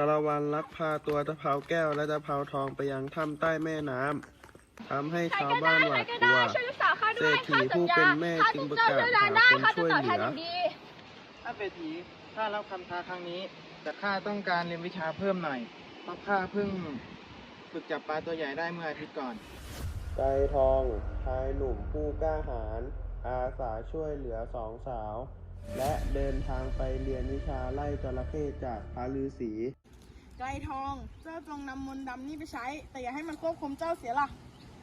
ชาละวันลักพาตัวตะเภาแก้วและตะเภาทองไปยังถ้ำใต้แม่น้ำทำให้ชาวบ้านหวาดกลัวเศรษฐีผู้เป็นแม่จึงประกาศหาคนช่วยเหลือถ้าเศรษฐีข้ารับคำท้าครั้งนี้ แต่ข้าต้องการเรียนวิชาเพิ่มหน่อยเพราะข้าเพิ่งฝึกจับปลาตัวใหญ่ได้เมื่ออาทิตย์ก่อน ใจทองชายหนุ่มผู้กล้าหาญอาสาช่วยเหลือสองสาว และเดินทางไปเรียนวิชาไล่จระเข้จากพระฤาษี ไกรทอง เจ้าจงนำมนต์ดำนี่ไปใช้ แต่อย่าให้มันควบคุมเจ้าเสียล่ะ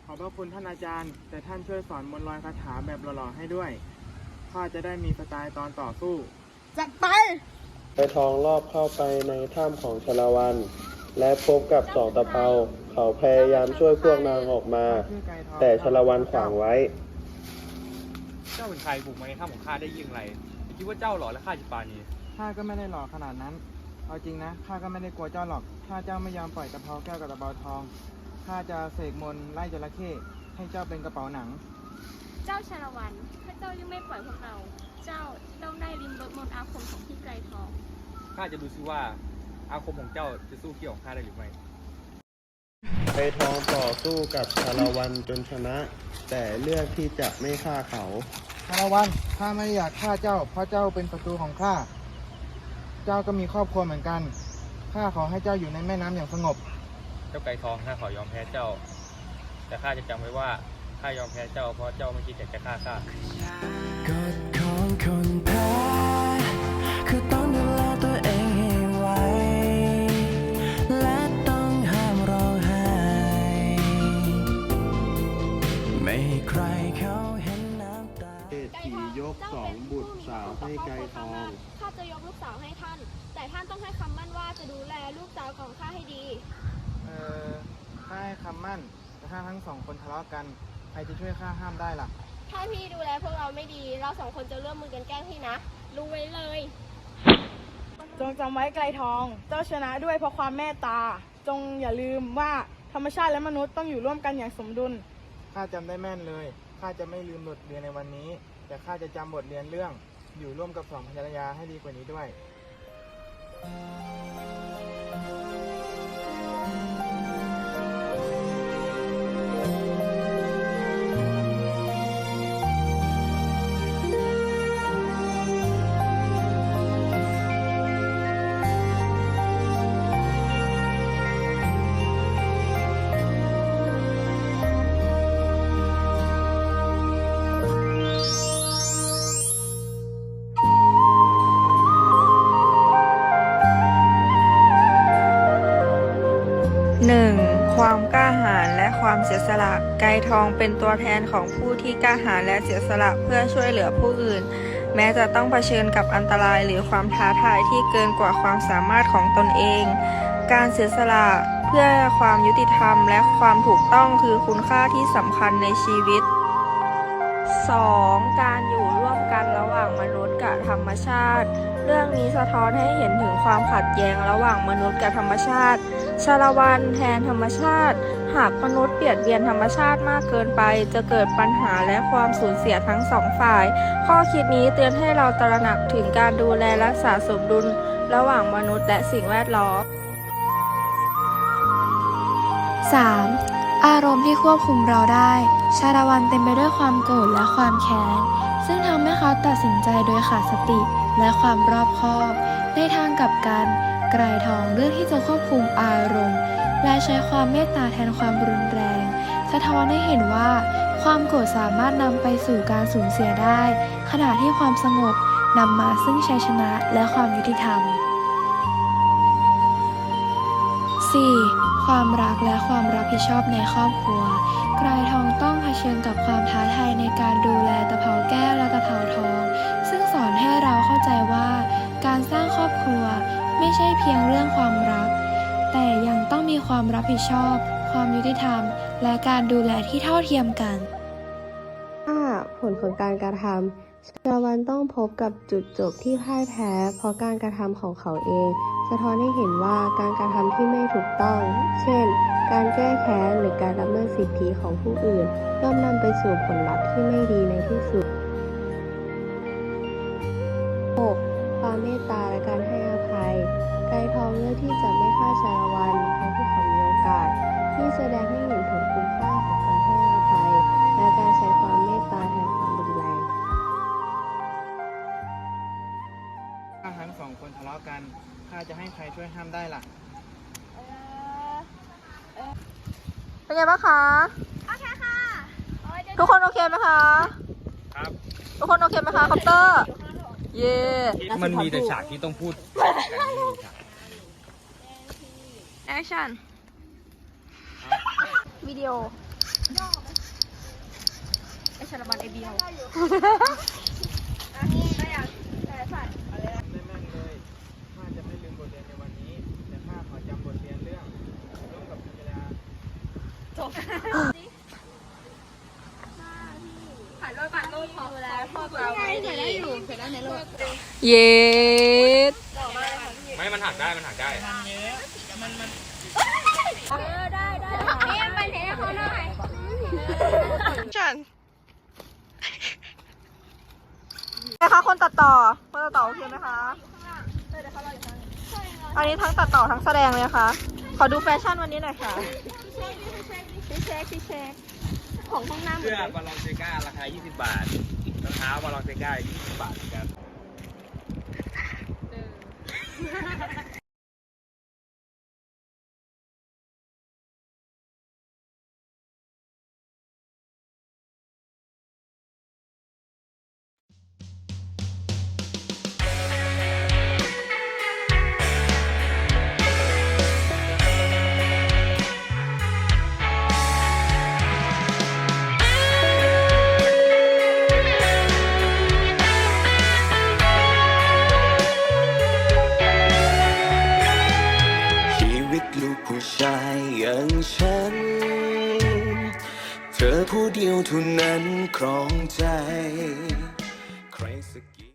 ขอบพระคุณท่านอาจารย์ แต่ท่านช่วยสอนมนต์ลอยคาถาแบบหล่อๆให้ด้วยข้าจะได้มีสไตล์ตอนต่อสู้ จัดไปใจทองรอบเข้าไปในถ้ำของชาละวัน และพบกับสองตะเภาเขาพยายามช่วยพวกนางออกมา แต่ชาละวันขวางไว้ เจ้าเป็นใครบุกมาในถ้ำของข้าได้ยิ่งไรคิดว่าเจ้าหล่อและข้าจะปานีข้าก็ไม่ได้หล่อขนาดนั้น เอาจริงนะข้าก็ไม่ได้กลัวเจ้าหรอก ถ้าเจ้าไม่ยอมปล่อยตะเภาแก้วกับตะเภาทองข้าจะเสกมนต์ไล่จระเข้ให้เจ้าเป็นกระเป๋าหนัง เจ้าชาละวัน ถ้าเจ้ายังไม่ปล่อยพวกเรา เจ้าต้องได้ริมรสมนต์อาคมของพี่ไกรทอง ข้าจะดูซิว่าอาคมของเจ้าจะสู้เขี้ยวของข้าได้หรือไม่ไปทองต่อสู้กับชาละวันจนชนะ แต่เลือกที่จะไม่ฆ่าเขา ชาละวันข้าไม่อยากฆ่าเจ้า เพราะเจ้าเป็นศัตรูของข้า เจ้าก็มีครอบครัวเหมือนกัน ข้าขอให้เจ้าอยู่ในแม่น้ำอย่างสงบ เจ้าไก่ทองข้าขอยอมแพ้เจ้า แต่ข้าจะจำไว้ว่าข้ายอมแพ้เจ้าเพราะเจ้าไม่คิดอยากจะฆ่าข้า กฎของคนแพ้คือต้องาเศรษฐียกสองบุตรสาวให้ไกรทอง ข้าจะยกลูกสาวให้ท่าน แต่ท่านต้องให้คำมั่นว่าจะดูแลลูกสาวของข้าให้ดี เออข้าให้คำมั่น แต่ถ้าทั้งสองคนทะเลาะกัน ใครจะช่วยข้าห้ามได้ล่ะ ถ้าพี่ดูแลพวกเราไม่ดี เราสองคนจะร่วมมือกันแกล้งพี่นะรู้ไว้เลย จงจำไว้ไกรทอง เจ้าชนะด้วยเพราะความเมตตา จงอย่าลืมว่าธรรมชาติและมนุษย์ต้องอยู่ร่วมกันอย่างสมดุล ข้าจำได้แม่นเลย ข้าจะไม่ลืมบทเรียนในวันนี้ แต่ข้าจะจำบทเรียนเรื่องอยู่ร่วมกับสองภรรยาให้ดีกว่านี้ด้วย ความเสียสละไกรทองเป็นตัวแทนของผู้ที่กล้าหาญและเสียสละเพื่อช่วยเหลือผู้อื่น แม้จะต้องเผชิญกับอันตรายหรือความท้าทายที่เกินกว่าความสามารถของตนเอง การเสียสละเพื่อความยุติธรรมและความถูกต้องคือคุณค่าที่สำคัญในชีวิต 2. การอยู่ร่วมกันระหว่างมนุษย์กับธรรมชาติ เรื่องนี้สะท้อนให้เห็นถึงความขัดแย้งระหว่างมนุษย์กับธรรมชาติชาละวันแทนธรรมชาติ หากมนุษย์เบียดเบียนธรรมชาติมากเกินไป จะเกิดปัญหาและความสูญเสียทั้งสองฝ่าย ข้อคิดนี้เตือนให้เราตระหนักถึงการดูแลรักษาสมดุล ระหว่างมนุษย์และสิ่งแวดล้อม 3. อารมณ์ที่ควบคุมเราได้ ชาละวันเต็มไปด้วยความโกรธและความแค้น ซึ่งทำให้เขาตัดสินใจโดยขาดสติและความรอบคอบ ในทางกลับกัน ไกรทองเลือกที่จะควบคุมอารมณ์ และใช้ความเมตตาแทนความรุนแรง สะท้อนให้เห็นว่า ความโกรธสามารถนำไปสู่การสูญเสียได้ ขณะที่ความสงบนำมาซึ่งชัยชนะและความยุติธรรม 4. ความรักและความรับผิดชอบในครอบครัวไกรทองต้องเผชิญกับความท้าทายในการดู ผิดชอบ ความยุติธรรม และการดูแลที่เท่าเทียมกันถ้าผลของการกระทำชาวันต้องพบกับจุดจบที่พ่ายแพ้ เพราะการกระทำของเขาเอง สะท้อนให้เห็นว่าการกระทำที่ไม่ถูกต้อง เช่น การแก้แค้นหรือการละเมิดสิทธิของผู้อื่นย่อมนำไปสู่ผลลัพธ์ที่ไม่ดีในที่สุด 6. ความเมตตาและการให้อภัย ไกรทองเลือกที่จะไม่ฆ่าชาละวันเพราะ กาสที่แสดงให้เห็นถึงคุณค่าของการให้อภัย และการใช้ความเมตตาแทนความรุนแรงถ้าทั้งสองคนทะเลาะกันข้าจะให้ใครช่วยห้ามได้ล่ะ เป็นไงบ้างคะ โอเคค่ะทุกคนโอเคไหมคะ ครับ ทุกคนโอเคไหมคะคอปเตอร์ เย่มันมีแต่ฉากที่ต้องพูด แอคชั่น วิดีโอไอชาละวันไอเบียวแน่นๆเลยข้าจะไม่ลืมบทเรียนในวันนี้ แต่ข้าขอจำบทเรียนเรื่องร่วมกับภรรยาเย็ด ไม่ มันหักได้ มันหักได้ นะคะคนตัดต่อคนตัดต่อโอเคไหมคะอันนี้ทั้งตัดต่อทั้งแสดงเลยนะคะ ขอดูแฟชั่นวันนี้หน่อยค่ะพี่เช็คพี่เช็คของห้องน้ำหมดเสื้อเลยบาลองเซก้าราคา 20 บาทรองเท้าบาลองเซก้า 20 บาทเหมือนกัน ยวเท่านั้นครองใจ ใครสักกี่